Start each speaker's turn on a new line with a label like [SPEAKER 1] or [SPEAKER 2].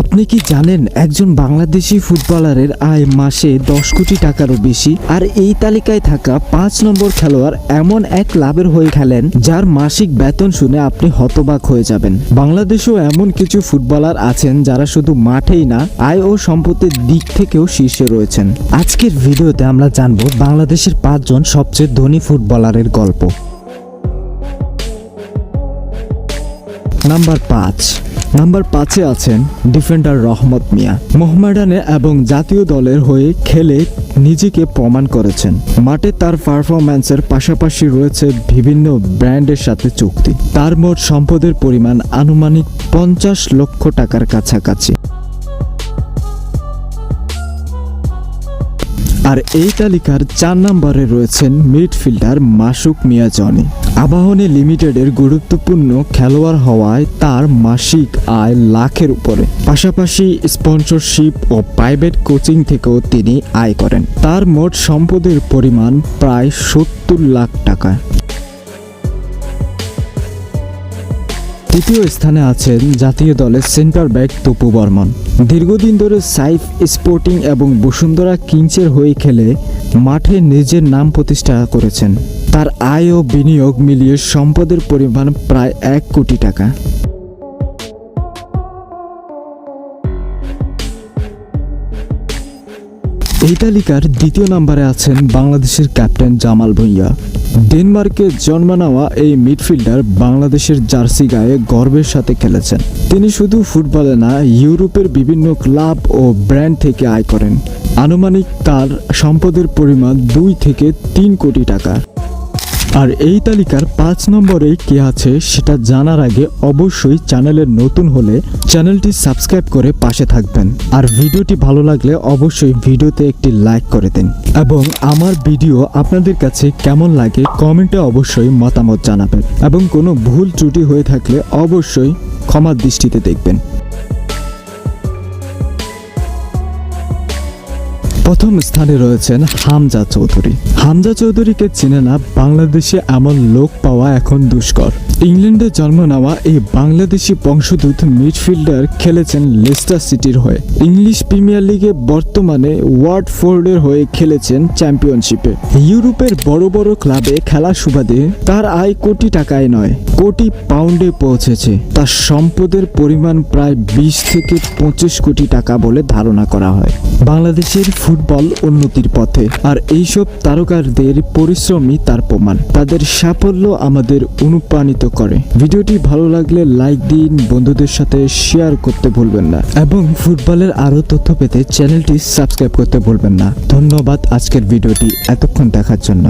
[SPEAKER 1] আপনি কি জানেন একজন বাংলাদেশি ফুটবলারের আয় মাসে দশ কোটি টাকারও বেশি? আর এই তালিকায় থাকা পাঁচ নম্বর খেলোয়াড় এমন এক লাভের হয়ে খেলেন, যার মাসিক বেতন শুনে আপনি হতবাক হয়ে যাবেন। বাংলাদেশেও এমন কিছু ফুটবলার আছেন যারা শুধু মাঠেই না, আয় ও সম্পত্তির দিক থেকেও শীর্ষে রয়েছেন। আজকের ভিডিওতে আমরা জানব বাংলাদেশের পাঁচজন সবচেয়ে ধনী ফুটবলারের গল্প। নাম্বার পাঁচ। নাম্বার পাঁচে আছেন ডিফেন্ডার রহমত মিয়া। মোহামেডানে এবং জাতীয় দলের হয়ে খেলে নিজেকে প্রমাণ করেছেন। মাঠে তার পারফরম্যান্সের পাশাপাশি রয়েছে বিভিন্ন ব্র্যান্ডের সাথে চুক্তি। তার মোট সম্পদের পরিমাণ আনুমানিক পঞ্চাশ লক্ষ টাকার কাছাকাছি। আর এই তালিকার চার নম্বরে রয়েছেন মিডফিল্ডার মাসুক মিয়া জনি। আবাহনী লিমিটেডের গুরুত্বপূর্ণ খেলোয়াড় হওয়ায় তার মাসিক আয় লাখের উপরে। পাশাপাশি স্পন্সরশিপ ও প্রাইভেট কোচিং থেকেও তিনি আয় করেন। তার মোট সম্পদের পরিমাণ প্রায় সত্তর লাখ টাকা। তৃতীয় স্থানে আছেন জাতীয় দলের সেন্টার ব্যাক তপু বর্মন। দীর্ঘদিন ধরে সাইফ স্পোর্টিং এবং বসুন্ধরা কিংসের হয়ে খেলে মাঠে নিজের নাম প্রতিষ্ঠা করেছেন। তার আয় ও বিনিয়োগ মিলিয়ে সম্পদের পরিমাণ প্রায় এক কোটি টাকা। এই তালিকার দ্বিতীয় নম্বরে আছেন বাংলাদেশের ক্যাপ্টেন জামাল ভুঁইয়া। ডেনমার্কে জন্ম নেওয়া এই মিডফিল্ডার বাংলাদেশের জার্সি গায়ে গর্বের সাথে খেলেছেন। তিনি শুধু ফুটবলে না, ইউরোপের বিভিন্ন ক্লাব ও ব্র্যান্ড থেকে আয় করেন। আনুমানিক তার সম্পদের পরিমাণ দুই থেকে তিন কোটি টাকা আর এই তালিকার পাঁচ নম্বরে কে আছে সেটা জানার আগে অবশ্যই চ্যানেলের নতুন হলে চ্যানেলটি সাবস্ক্রাইব করে পাশে থাকবেন। আর ভিডিওটি ভালো লাগলে অবশ্যই ভিডিওতে একটি লাইক করে দিন। এবং আমার ভিডিও আপনাদের কাছে কেমন লাগে কমেন্টে অবশ্যই মতামত জানাবেন। এবং কোনো ভুল ত্রুটি হয়ে থাকলে অবশ্যই ক্ষমার দৃষ্টিতে দেখবেন। প্রথম স্থানে রয়েছেন হামজা চৌধুরী। হামজা চৌধুরীকে চেনে না, বাংলাদেশে এমন লোক পাওয়া এখন দুষ্কর। ইংল্যান্ডে জন্ম নেওয়া এই বাংলাদেশি বংশোদ্ভূত মিডফিল্ডার খেলেছেন লেস্টার সিটির হয়ে। ইংলিশ প্রিমিয়ার লিগে বর্তমানে ওয়ার্ডফোর্ডের হয়ে খেলেছেন চ্যাম্পিয়নশিপে। ইউরোপের বড় বড় ক্লাবে খেলা সুবাদে তার আয় কোটি টাকায় নয়, কোটি পাউন্ডে পৌঁছেছে। তার সম্পদের পরিমাণ প্রায় বিশ থেকে পঁচিশ কোটি টাকা বলে ধারণা করা হয়। বাংলাদেশের ফুটবল উন্নতির পথে। আর এইসব তারকারদের পরিশ্রমই তার প্রমাণ। তাদের সাফল্য আমাদের অনুপ্রাণিত করে। ভিডিওটি ভালো লাগলে লাইক দিন, বন্ধুদের সাথে শেয়ার করতে ভুলবেন না। এবং ফুটবলের আরও তথ্য পেতে চ্যানেলটি সাবস্ক্রাইব করতে ভুলবেন না। ধন্যবাদ আজকের ভিডিওটি এতক্ষণ দেখার জন্য।